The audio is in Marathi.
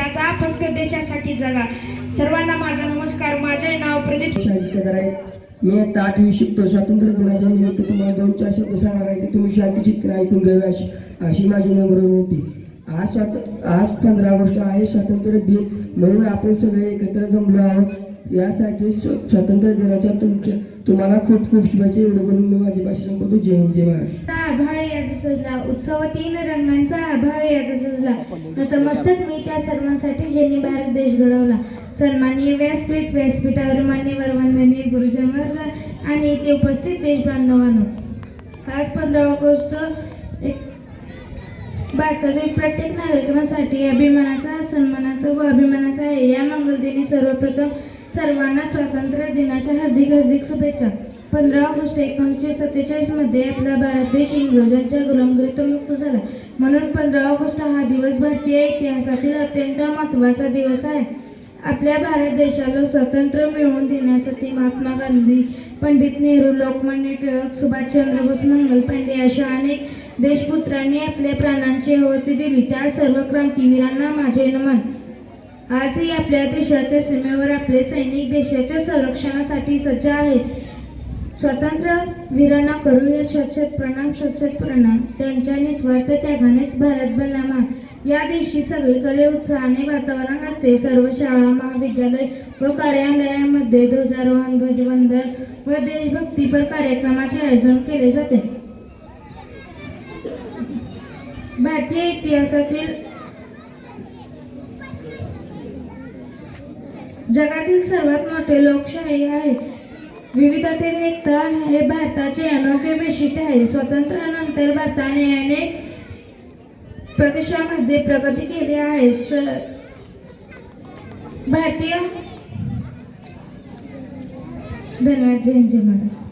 त्याचा फक्त देशासाठी जगा. सर्वांना माझा नमस्कार. माझे नाव प्रदीप. शहाजी आहे मी आता आठवी शिकतो. स्वातंत्र्य दिनाच्या निमित्त तुम्हाला दोन चार शब्द सांगणार आहे. ते तुम्ही शांतीचित्र ऐकून घ्यावे अशी अशी माझी नम्र विनंती. आज स्वात आज पंधरा ऑगस्ट आहे. स्वातंत्र्य दिन. म्हणून आपण सगळे एकत्र जमलो आहोत. यासाठी स्वातंत्र्य दिनाच्या तुमच्या तुम्हाला खूप खूप शुभेच्छा. एवढं करून मी माझी भाषा संपवतो. जय हिंद जय महाराष्ट्र. आभाळ याचा सजला उत्सव तीन रंगांचा आभाळ याचा सजला नतमस्तक मी त्या सर्वांसाठी ज्यांनी भारत देश घडवला. सन्माननीय व्यासपीठ व्यासपीठावर मान्यवर वंदनीय गुरुजन वर्ग आणि इथे उपस्थित देश बांधवांनो आज पंधरा ऑगस्ट एक भारतातील प्रत्येक नागरिकांसाठी अभिमानाचा सन्मानाचा व अभिमानाचा आहे. या मंगलदिनी सर्वप्रथम सर्वांना स्वातंत्र्य दिनाच्या हार्दिक हार्दिक शुभेच्छा. पंधरा ऑगस्ट एकोणीसशे सत्तेचाळीसमध्ये आपला भारत देश इंग्रजांच्या गुलामगिरीतून मुक्त झाला. म्हणून पंधरा ऑगस्ट हा दिवस भारतीय इतिहासातील अत्यंत महत्त्वाचा दिवस आहे. आपल्या भारत देशाला स्वातंत्र्य मिळवून देण्यासाठी महात्मा गांधी पंडित नेहरू लोकमान्य टिळक सुभाषचंद्र बोस मंगल पांडे अशा अनेक देशपुत्रांनी आपल्या प्राणांची आहुती दिली. त्या सर्व क्रांतीवीरांना माझे नमन. आजही आपल्या देशाच्या सीमेवर आपले सैनिक देशाच्या संरक्षणासाठी सज्ज आहेत. स्वातंत्र्य वीरांना करूया शतशत प्रणाम शतशत प्रणाम. त्यांच्या निस्वार्थ त्यागानेच भारत बनला या दिवशी सगळीकडे उत्साहाने वातावरण असते. सर्व शाळा महाविद्यालय व कार्यालयामध्ये ध्वजारोहण ध्वजवंदन व देशभक्तीपर कार्यक्रमाचे आयोजन केले जाते. भारतीय इतिहासातील जगातील सर्वात मोठे लोकशाही आहे. विविधतेत एकता हे भारताचे अनोखे वैशिष्ट्य आहे. स्वातंत्र्यानंतर भारताने अनेक प्रदेशामध्ये प्रगती केली आहे. स भारतीय धन्यवाद जय जय महाराज